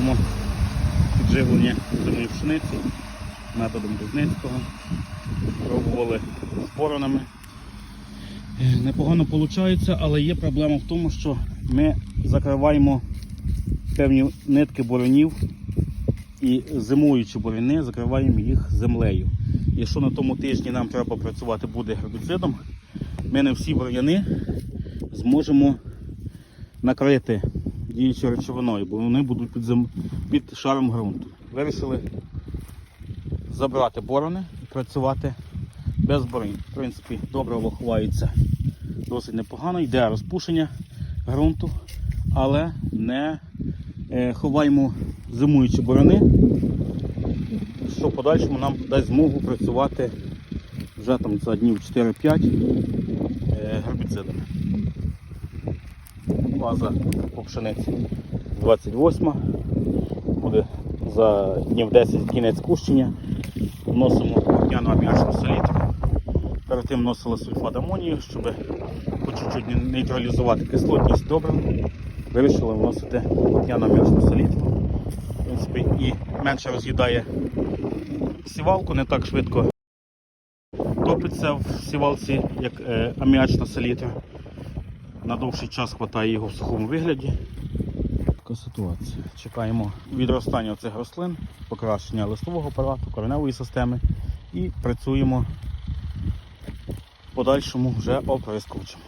робимо підживлення зимої пшениці методом Кузнецького. Пробували з боронами. Непогано виходить, але є проблема в тому, що ми закриваємо певні нитки боронів і зимуючі боріни закриваємо їх землею. Якщо на тому тижні нам треба попрацювати буде гербіцидом, ми не всі бур'яни зможемо накрити діючою речовиною, бо вони будуть під, зем... під шаром ґрунту. Вирішили забрати борони і працювати без борин. В принципі, добре виховається досить непогано, йде розпушення ґрунту, але не е, ховаємо зимуючі борони, що в подальшому нам дасть змогу працювати вже там за днів 4-5 е, гербіцидами. База по пшениці 28 буде за днів 10 кінець кущення. Вносимо п'яну аміачну селітру. Перед тим вносили сульфат амонію, щоб по чуть-чуть нейтралізувати кислотність добрив. Вирішили вносити п'яну аміачну селітру. В принципі, і менше роз'їдає сівалку, не так швидко топиться в сівалці, як е, аміачна селітра. На довший час вистачає його в сухому вигляді. Така ситуація. Чекаємо відростання цих рослин, покращення листового апарату, кореневої системи і працюємо в подальшому вже оприскувачем.